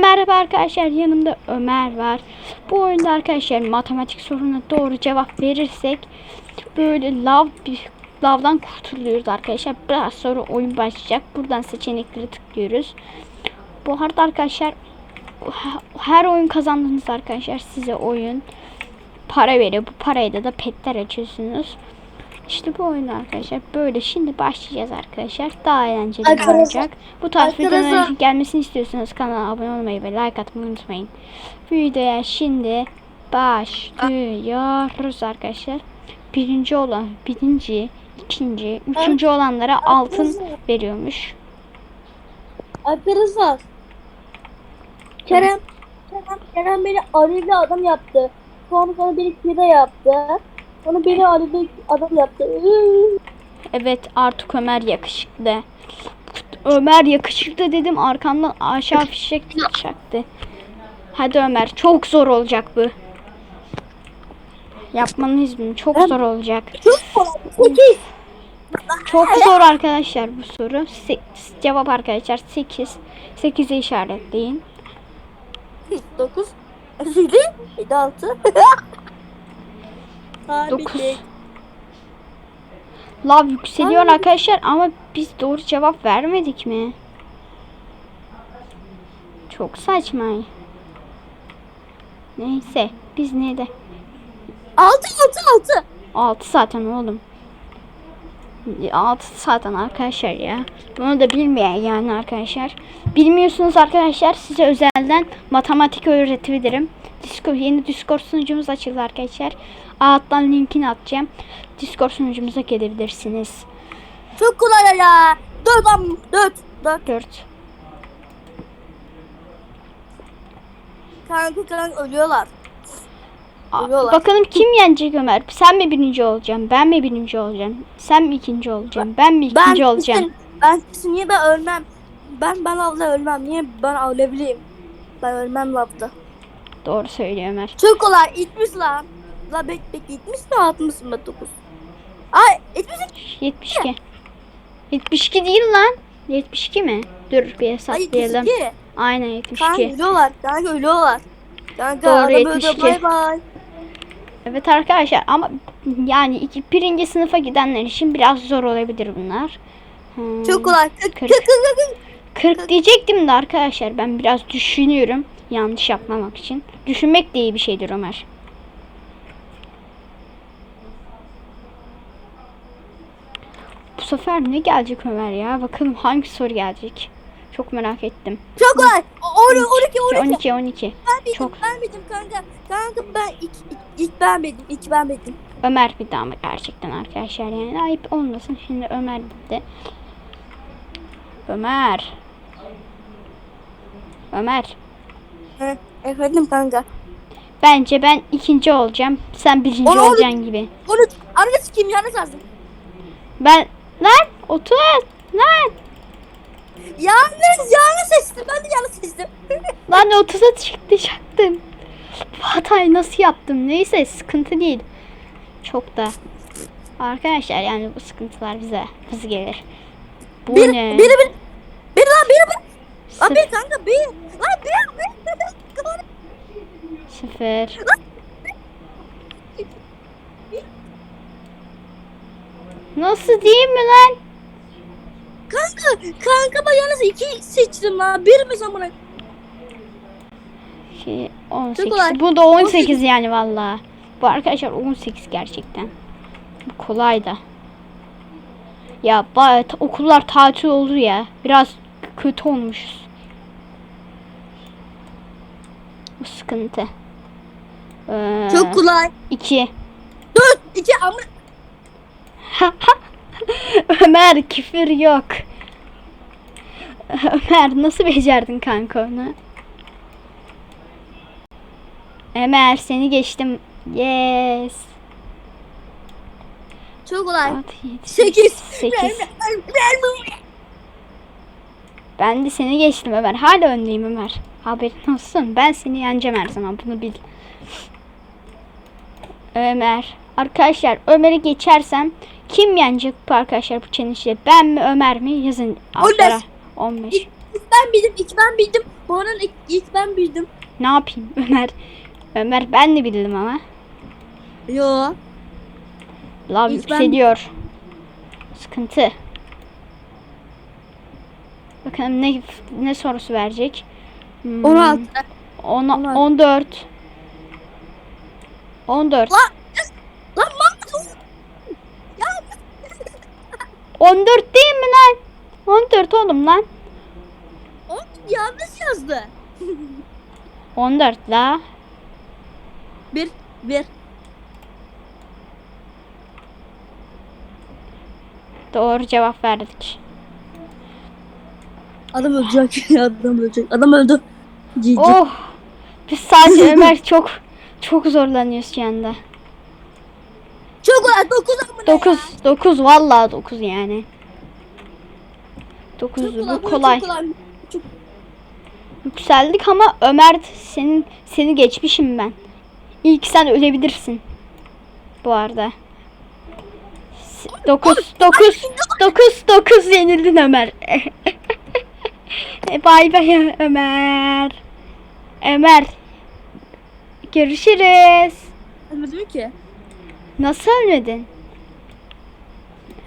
merhaba arkadaşlar. Yanımda Ömer var. Bu oyunda arkadaşlar matematik soruna doğru cevap verirsek böyle lav lavdan kurtuluyoruz arkadaşlar. Biraz sonra oyun başlayacak. Buradan seçenekleri tıklıyoruz. Bu arada arkadaşlar her oyun kazandığınız arkadaşlar size oyun para veriyor. Bu parayla da petler açıyorsunuz. İşte bu oyun arkadaşlar böyle şimdi başlayacağız arkadaşlar. Daha eğlenceli Arkadaşlar- olacak. Bu tarz videoların gelmesini istiyorsanız kanala abone olmayı ve like atmayı unutmayın. Videoya şimdi başlıyoruz arkadaşlar. Birinci olan, birinci, ikinci, üçüncü olanlara altın veriyormuş. Arkadaşlar. Kerem, Kerem, Kerem beni alevli adam yaptı. Sonra sonra beni kira yaptı. Onu beni aradı, adam yaptı. Evet artık Ömer yakışıklı. Ömer yakışıklı dedim arkamdan aşağı fişek çaktı. Hadi Ömer çok zor olacak bu. Yapmanın izmini çok zor olacak. Çok zor arkadaşlar bu soru. Se cevap arkadaşlar 8. 8'i işaretleyin. 9 7 7 6 Dokuz. Lav yükseliyor Ay. arkadaşlar ama biz doğru cevap vermedik mi? Çok saçma. Neyse biz neydi? Altı altı altı. Altı zaten oğlum. Altı zaten arkadaşlar ya. Bunu da bilmeyen yani arkadaşlar. Bilmiyorsunuz arkadaşlar size özelden matematik öğretebilirim. Discord, yeni Discord sunucumuz açıldı arkadaşlar. Alttan linkini atacağım. Discord sunucumuza gelebilirsiniz. Çok kolay ya. Dört am. Dört. Dört. 4. Kanka kanka ölüyorlar. Aa, Oluyorlar. Bakalım kim yenecek Ömer? Sen mi birinci olacaksın? Ben mi birinci olacağım? Sen mi ikinci olacaksın? Ben mi ikinci olacağım? kesin- Ben kesin niye ben ölmem? Ben ben lavda ölmem. Niye ben ölebileyim? Ben ölmem lavda. Doğru söylüyor Ömer. Çok kolay. 70 lan. La bek bek 70 mi 60 mı 9? Ay 70 72. 72 değil lan. 72 mi? Dur bir Ay hesaplayalım. 72. Aynen Kanka 72. ölüyorlar. Kanka ölüyorlar. Kanka Doğru, adam öldü. 72. Bay bay. Evet arkadaşlar ama yani iki, birinci sınıfa gidenler için biraz zor olabilir bunlar. Hmm, Çok kolay. 40 40 Kırk. 40 40. 40 diyecektim de arkadaşlar ben biraz düşünüyorum. Yanlış yapmamak için. Düşünmek de iyi bir şeydir Ömer. Bu sefer ne gelecek Ömer ya? Bakalım hangi soru gelecek. Çok merak ettim. Çok. O- 12 12 12. 12 12. Ben bildim. Çok. Ben bildim kanka. Kanka ben ilk, ilk, ilk ben bildim. İlk ben bildim. Ömer bir daha mı gerçekten arkadaşlar yani ayıp olmasın şimdi Ömer gitti. Ömer. Ömer. Hı, efendim kanka. Bence ben ikinci olacağım. Sen birinci Onu- olacaksın gibi. Onu arada sikeyim yanlış yazdım. Ben lan otur lan Yanlış yanlış seçtim. Ben de yanlış seçtim. lan 30'a çıktı çaktım. Bu hatayı nasıl yaptım? Neyse sıkıntı değil. Çok da arkadaşlar yani bu sıkıntılar bize hız gelir. Bu bir, ne? biri bir. Bir lan biri bir. Bir kanka bir. Lan bir bir. Sıfır. Nasıl değil mi lan? Kanka kanka ben yalnız iki seçtim lan. Bir mi zamana? Şey, 18. kolay. Bu da 18 yani valla. Bu arkadaşlar 18 gerçekten. Bu kolay da. Ya okullar tatil oldu ya. Biraz kötü olmuşuz. Bu sıkıntı. Ee, Çok kolay. 2. Dört. iki ama. Ömer küfür yok. Ömer nasıl becerdin kanka onu? Ömer seni geçtim. Yes. Çok kolay. 6, 7, Sekiz. 8. Ben de seni geçtim Ömer. Hala öndeyim Ömer. Haberin olsun. Ben seni yeneceğim her zaman. Bunu bil. Ömer. Arkadaşlar Ömer'i geçersem kim yenecek bu arkadaşlar bu challenge'de? Ben mi Ömer mi? Yazın altlara. 15. ilk ben bildim. ilk ben bildim. Arada ilk, ilk ben bildim. Ne yapayım Ömer? Ömer ben de bildim ama. Yo. Lav İlk ben- yükseliyor. Sıkıntı. Bakalım ne ne sorusu verecek? Hmm, 16. ona- 16. 14. 14. Lan Mahmut. 14 değil mi lan? 14 oğlum lan. O yanlış yazdı. 14 la. Bir. Bir. Doğru cevap verdik. Adam ölecek. Adam ölecek. Adam öldü. Cici. Oh. Biz sadece Ömer çok çok zorlanıyoruz şu anda. Çok kolay. 9 amına 9 9 vallahi 9 yani. 9 Çok bu bu kolay. Çok kolay. Çok... Yükseldik ama Ömer senin seni geçmişim ben. İlk sen ölebilirsin. Bu arada. 9 9 9 9 yenildin Ömer. E, Bay bay Ömer. Ömer. Görüşürüz. Ölmedim ki. Nasıl ölmedin?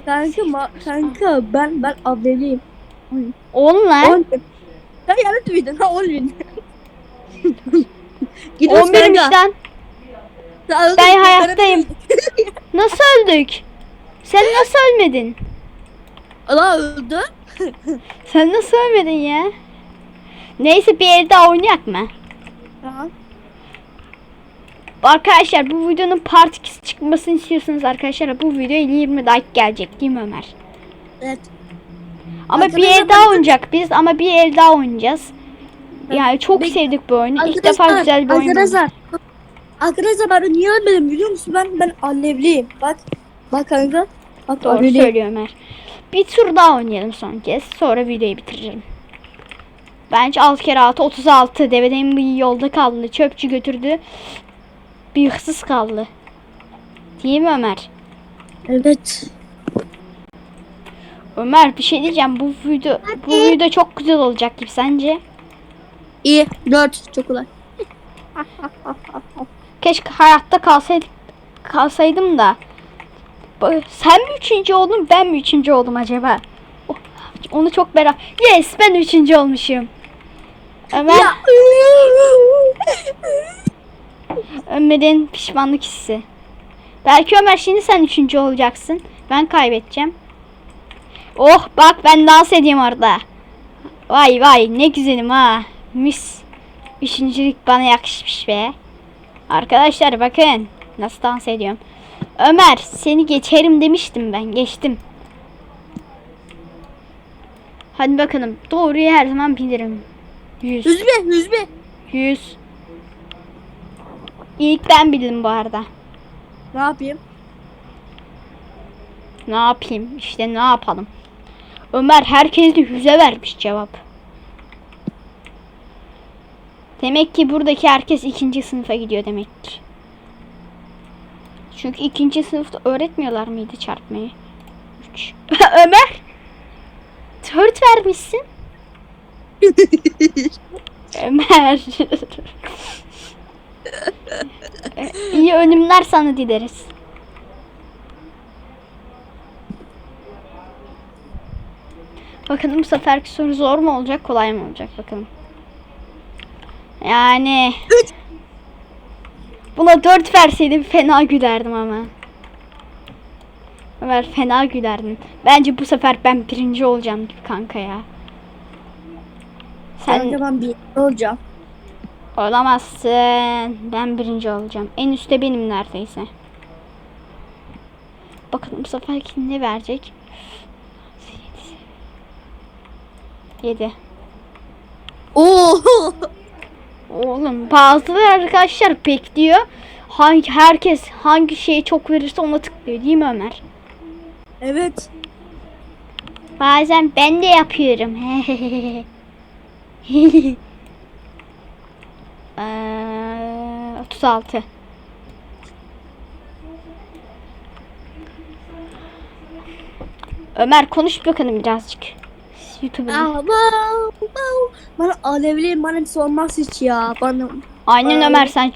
Kanka, ma- kanka ben ben abdeliyim. On lan. 10. Sen yanlış bildin ha 10 bin. 11'miş lan. Ben Ben hayattayım. Nasıl öldük? Sen nasıl ölmedin? Allah öldü. Sen nasıl ölmedin ya? Neyse bir el daha oynayak mı? Tamam. Arkadaşlar bu videonun part 2'si çıkmasını istiyorsanız arkadaşlar bu videoya 20 like gelecek değil mi Ömer? Evet. Ama bir Arkadaşlar el daha oynayacak biz ama bir el daha oynayacağız. Yani çok Bek- sevdik bu oyunu. İlk defa güzel bir oyun. Arkadaşlar. Arkadaşlar ben niye ölmedim biliyor musun? Ben ben alevliyim. Bak. Bak kanka. Bak Doğru alevliyim. söylüyor Ömer. Bir tur daha oynayalım son kez. Sonra videoyu bitiririm. Bence 6 kere 6 36. Devedemin bir yolda kaldı. Çöpçü götürdü. Bir hırsız kaldı. Değil mi Ömer? Evet. Ömer bir şey diyeceğim. Bu video bu video çok güzel olacak gibi sence? İyi. 4. Çok kolay. Keşke hayatta kalsaydık kalsaydım da. Sen mi üçüncü oldun ben mi üçüncü oldum acaba? Oh, Onu çok merak. Yes ben üçüncü olmuşum. Ömer. Ömer'in pişmanlık hissi. Belki Ömer şimdi sen üçüncü olacaksın. Ben kaybedeceğim. Oh bak ben dans edeyim orada. Vay vay ne güzelim ha. Mis. Üçüncülük bana yakışmış be. Arkadaşlar bakın nasıl dans ediyorum. Ömer seni geçerim demiştim ben geçtim. Hadi bakalım doğruyu her zaman bilirim. 100 Hüzme. Hüzme. 100 İlk ben bildim bu arada. Ne yapayım? Ne yapayım? İşte ne yapalım? Ömer herkes de yüze vermiş cevap. Demek ki buradaki herkes ikinci sınıfa gidiyor demektir. Çünkü ikinci sınıfta öğretmiyorlar mıydı çarpmayı? 3. Ömer! 4 vermişsin. Ömer. İyi ölümler sana dileriz. Bakalım bu seferki soru zor mu olacak, kolay mı olacak bakalım. Yani buna 4 verseydim fena gülerdim ama. Ömer fena gülerdin. Bence bu sefer ben birinci olacağım gibi kanka ya. Sen Kanka ben bir olacağım. Olamazsın. Ben birinci olacağım. En üstte benim neredeyse. Bakalım bu seferki ne verecek? 7. Oo. Oğlum bazıları arkadaşlar bekliyor. Hangi herkes hangi şeyi çok verirse ona tıklıyor değil mi Ömer? evet. Bazen ben de yapıyorum. 36. Ömer konuş bakalım birazcık. Wow. Bana alevli bana sormaz hiç ya. Bana Aynen Ay. Ömer sen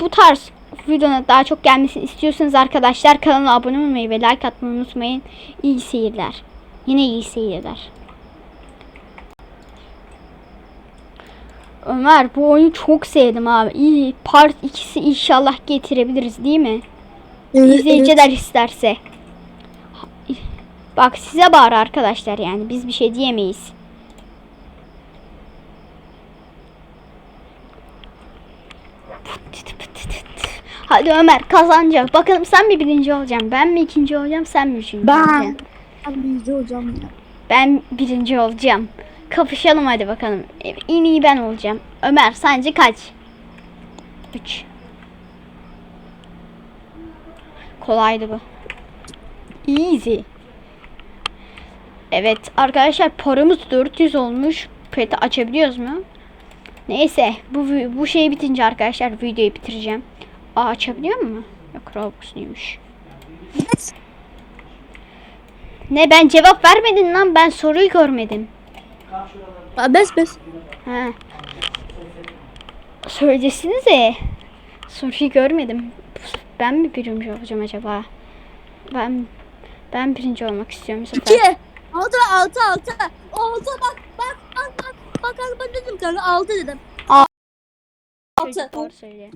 bu tarz videonun daha çok gelmesini istiyorsanız arkadaşlar kanala abone olmayı ve like atmayı unutmayın. İyi seyirler. Yine iyi seyirler. Ömer bu oyunu çok sevdim abi. İyi part ikisi inşallah getirebiliriz değil mi? İzleyiciler isterse. Bak size bağır arkadaşlar yani biz bir şey diyemeyiz. Hadi Ömer kazanacak. Bakalım sen mi birinci olacaksın? Ben mi ikinci olacağım? Sen mi üçüncü Ben. olacaksın? Ben bilgi hocam ya. Ben birinci olacağım. Kapışalım hadi bakalım. En iyi ben olacağım. Ömer sence kaç? 3. Kolaydı bu. Easy. Evet arkadaşlar paramız 400 olmuş. Peti açabiliyoruz mu? Neyse bu bu şey bitince arkadaşlar videoyu bitireceğim. Aa açabiliyor mu? Yok Robux'luymuş. Ne ben cevap vermedin lan ben soruyu görmedim. Bes bes. Ha. Söylesinize. Soruyu görmedim. Ben mi birinci olacağım acaba? Ben ben birinci olmak istiyorum. İki. Altı altı altı. Altı bak bak bak bak. Bak ben dedim kanka altı dedim. Altı. Çocuk Doğru söylüyor.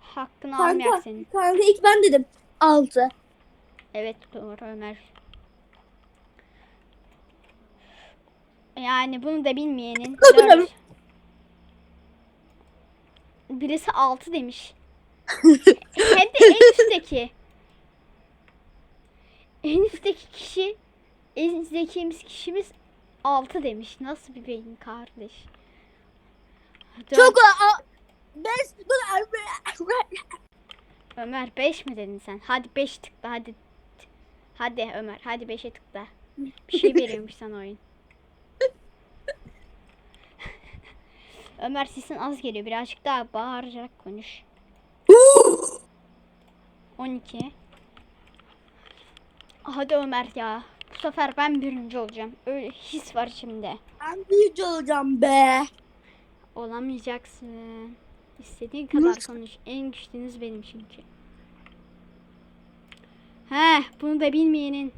Hakkını almayak senin. kanka ilk ben dedim. Altı. Evet doğru Ömer. Yani bunu da bilmeyenin dört. Birisi 6 demiş. Hem de en üstteki. En üstteki kişi en zekimiz kişimiz 6 demiş. Nasıl bir beyin kardeş? Dört. Çok a. Dur. Ömer 5 mi dedin sen? Hadi 5 tıkla hadi. Hadi Ömer hadi 5'e tıkla. Bir şey veriyormuş sana oyun. Ömer sesin az geliyor. Birazcık daha bağırarak konuş. 12. Hadi Ömer ya. Bu sefer ben birinci olacağım. Öyle his var içimde. Ben büyücü olacağım be. Olamayacaksın. İstediğin kadar konuş. En güçlünüz benim çünkü. He, bunu da bilmeyenin.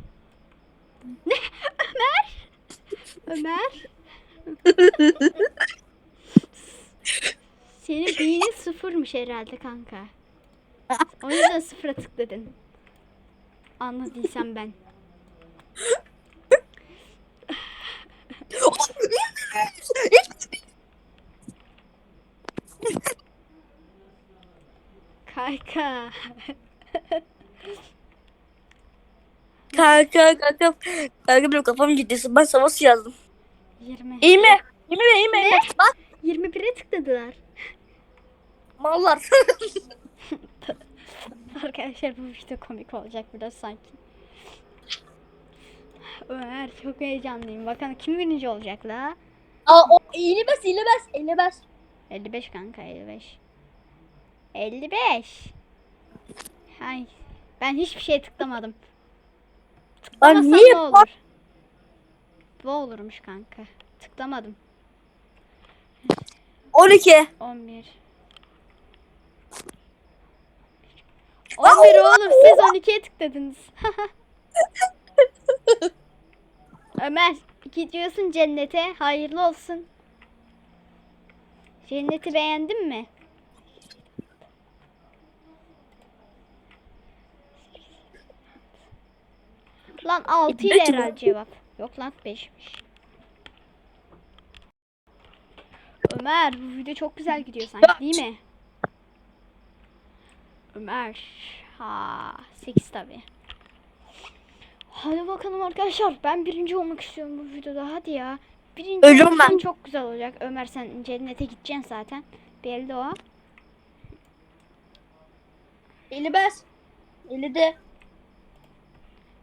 Ne? Ömer? Ömer? Senin beynin sıfırmış herhalde kanka. O yüzden sıfıra tıkladın. Anladıysam ben. Kanka. Kanka kanka. Kanka benim kafam gitti. Ben savaş yazdım. 20. İyi mi? İyi mi? İyi mi? Bak 21'e tıkladılar. Mallar. Arkadaşlar bu video komik olacak biraz sanki. Ömer çok heyecanlıyım. Bakalım kim birinci olacak la? Aa o bas iğne bas. 55 kanka 55. 55. Hay. Ben hiçbir şeye tıklamadım. Tıklamasam niye ne olur? Bu olurmuş kanka. Tıklamadım. 12. 11. 11 oğlum siz 12'ye tıkladınız. Ömer gidiyorsun cennete. Hayırlı olsun. Cenneti beğendin mi? Lan 6 ile herhalde cevap. Yok lan 5'miş. Ömer bu video çok güzel gidiyor sanki değil mi? Ömer. Ha 8 tabi. Hadi bakalım arkadaşlar. Ben birinci olmak istiyorum bu videoda. Hadi ya. Birinci olursan ben. çok güzel olacak. Ömer sen cennete gideceksin zaten. Belli o. İğne bas. İğne de.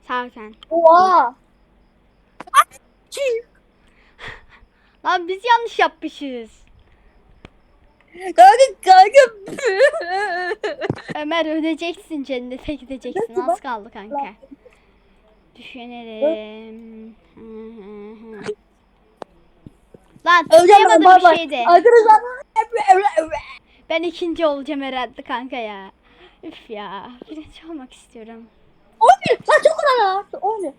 Zaten. Oha. Lan biz yanlış yapmışız. Kanka kanka. Ömer öleceksin cennete gideceksin. Az kaldı kanka. Düşünelim. Hı hı hı. Lan Öleceğim ben bir. Arkadaşlar. Ben ikinci olacağım herhalde kanka ya. Üf ya. Birinci olmak istiyorum. 11. Lan çok kadar artık 11.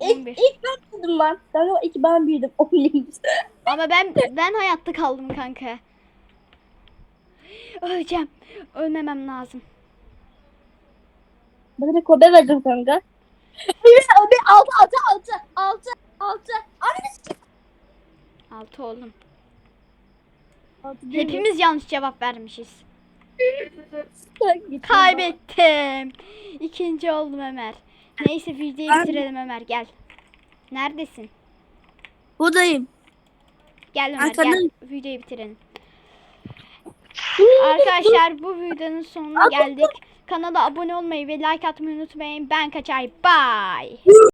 İlk, 11. ilk ben bildim ben. Ben ilk ben bildim. 11. Ama ben ben hayatta kaldım kanka. Öleceğim. Ölmemem lazım. De kobe verdim kanka. Bir, bir, altı, altı, altı, altı, altı. Anne Altı oldum. Altı değil mi? Hepimiz yanlış cevap vermişiz. Kaybettim. İkinci oldum Ömer. Neyse videoyu bitirelim Ömer gel. Neredesin? Buradayım. Gel Ömer Arkadayım. gel. Videoyu bitirelim. Arkadaşlar bu videonun sonuna geldik. Kanala abone olmayı ve like atmayı unutmayın. Ben kaçay. Bye.